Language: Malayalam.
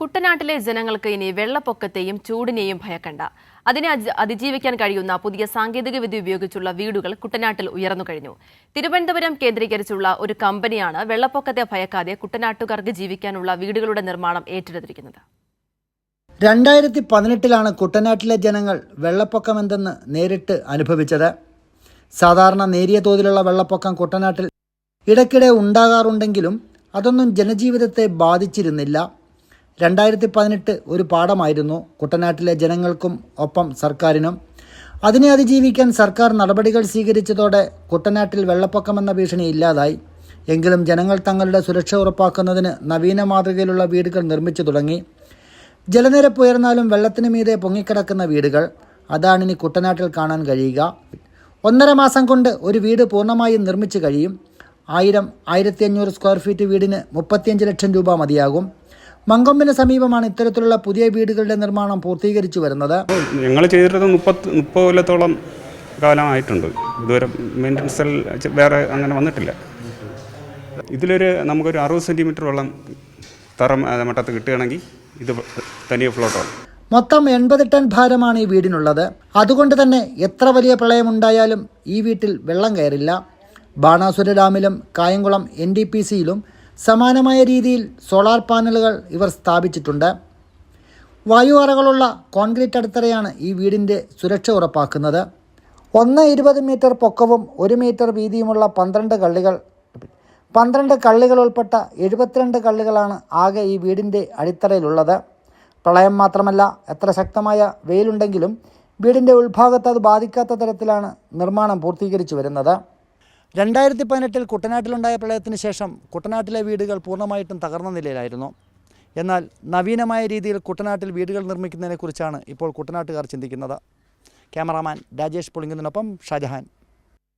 കുട്ടനാട്ടിലെ ജനങ്ങൾക്ക് ഇനി വെള്ളപ്പൊക്കത്തെയും ചൂടിനെയും ഭയക്കണ്ട. അതിനെ അതിജീവിക്കാൻ കഴിയുന്ന പുതിയ സാങ്കേതിക വിദ്യ ഉപയോഗിച്ചുള്ള വീടുകൾ കുട്ടനാട്ടിൽ ഉയർന്നു കഴിഞ്ഞു. തിരുവനന്തപുരം കേന്ദ്രീകരിച്ചുള്ള ഒരു കമ്പനിയാണ് വെള്ളപ്പൊക്കത്തെ ഭയക്കാതെ കുട്ടനാട്ടുകാർക്ക് ജീവിക്കാനുള്ള വീടുകളുടെ നിർമ്മാണം ഏറ്റെടുത്തിരിക്കുന്നത്. രണ്ടായിരത്തി പതിനെട്ടിലാണ് കുട്ടനാട്ടിലെ ജനങ്ങൾ വെള്ളപ്പൊക്കമെന്തെന്ന് നേരിട്ട് അനുഭവിച്ചത്. സാധാരണ നേരിയ തോതിലുള്ള വെള്ളപ്പൊക്കം കുട്ടനാട്ടിൽ ഇടയ്ക്കിടെ ഉണ്ടാകാറുണ്ടെങ്കിലും അതൊന്നും ജനജീവിതത്തെ ബാധിച്ചിരുന്നില്ല. രണ്ടായിരത്തി പതിനെട്ട് ഒരു പാഠമായിരുന്നു കുട്ടനാട്ടിലെ ജനങ്ങൾക്കും ഒപ്പം സർക്കാരിനും. അതിനെ അതിജീവിക്കാൻ സർക്കാർ നടപടികൾ സ്വീകരിച്ചതോടെ കുട്ടനാട്ടിൽ വെള്ളപ്പൊക്കമെന്ന ഭീഷണി ഇല്ലാതായി. എങ്കിലും ജനങ്ങൾ തങ്ങളുടെ സുരക്ഷ ഉറപ്പാക്കുന്നതിന് നവീന മാതൃകയിലുള്ള വീടുകൾ നിർമ്മിച്ചു തുടങ്ങി. ജലനിരപ്പ് ഉയർന്നാലും വെള്ളത്തിന് മീതെ പൊങ്ങിക്കിടക്കുന്ന വീടുകൾ. അതാണ് ഇനി കുട്ടനാട്ടിൽ കാണാൻ കഴിയുക. ഒന്നര മാസം കൊണ്ട് ഒരു വീട് പൂർണമായും നിർമ്മിച്ചു കഴിയും. ആയിരം ആയിരത്തി അഞ്ഞൂറ് സ്ക്വയർ ഫീറ്റ് വീടിന് മുപ്പത്തിയഞ്ച് ലക്ഷം രൂപ മതിയാകും. മങ്കൊമ്പിന് സമീപമാണ് ഇത്തരത്തിലുള്ള പുതിയ വീടുകളുടെ നിർമ്മാണം പൂർത്തീകരിച്ചു വരുന്നത്. ഞങ്ങൾ ചെയ്തിട്ട് മുപ്പത്തി മുപ്പത് കൊല്ലത്തോളം കാലമായിട്ടുണ്ട്. ഇതുവരെ മെയിന്റനൻസിൽ വേറെ അങ്ങനെ വന്നിട്ടില്ല. ഇതിലൊരു നമുക്കൊരു അറുപത് സെന്റിമീറ്റർ വെള്ളം തറ മട്ടത്ത് കിട്ടുകയാണെങ്കിൽ ഇത് തനിയെ ഫ്ലോട്ടാണ് മൊത്തം എൺപത് ടൺ ഭാരമാണ് ഈ വീടിനുള്ളത്. അതുകൊണ്ട് തന്നെ എത്ര വലിയ പ്രളയമുണ്ടായാലും ഈ വീട്ടിൽ വെള്ളം കയറില്ല. ബാണാസുര ഡാമിലും കായംകുളം എൻ ഡി പി സിയിലും സമാനമായ രീതിയിൽ സോളാർ പാനലുകൾ ഇവർ സ്ഥാപിച്ചിട്ടുണ്ട്. വായു അറകളുള്ള കോൺക്രീറ്റ് അടിത്തറയാണ് ഈ വീടിന്റെ സുരക്ഷ ഉറപ്പാക്കുന്നത്. ഒന്ന് ഇരുപത് മീറ്റർ പൊക്കവും ഒരു മീറ്റർ വീതിയുമുള്ള പന്ത്രണ്ട് കള്ളികൾ പന്ത്രണ്ട് കള്ളികൾ ഉൾപ്പെട്ട എഴുപത്തിരണ്ട് കള്ളികളാണ് ആകെ ഈ വീടിന്റെ അടിത്തറയിലുള്ളത്. പ്രളയം മാത്രമല്ല എത്ര ശക്തമായ വെയിലുണ്ടെങ്കിലും വീടിന്റെ ഉൾഭാഗത്ത് അത് ബാധിക്കാത്ത തരത്തിലാണ് നിർമ്മാണം പൂർത്തീകരിച്ചു വരുന്നത്. രണ്ടായിരത്തി പതിനെട്ടിൽ കുട്ടനാട്ടിലുണ്ടായ പ്രളയത്തിന് ശേഷം കുട്ടനാട്ടിലെ വീടുകൾ പൂർണമായിട്ടും തകർന്ന നിലയിലായിരുന്നു. എന്നാൽ നവീനമായ രീതിയിൽ കുട്ടനാട്ടിൽ വീടുകൾ നിർമ്മിക്കുന്നതിനെക്കുറിച്ചാണ് ഇപ്പോൾ കുട്ടനാട്ടുകാർ ചിന്തിക്കുന്നത്. ക്യാമറാമാൻ രാജേഷ് പുളിങ്ങതിനൊപ്പം ഷാജഹാൻ.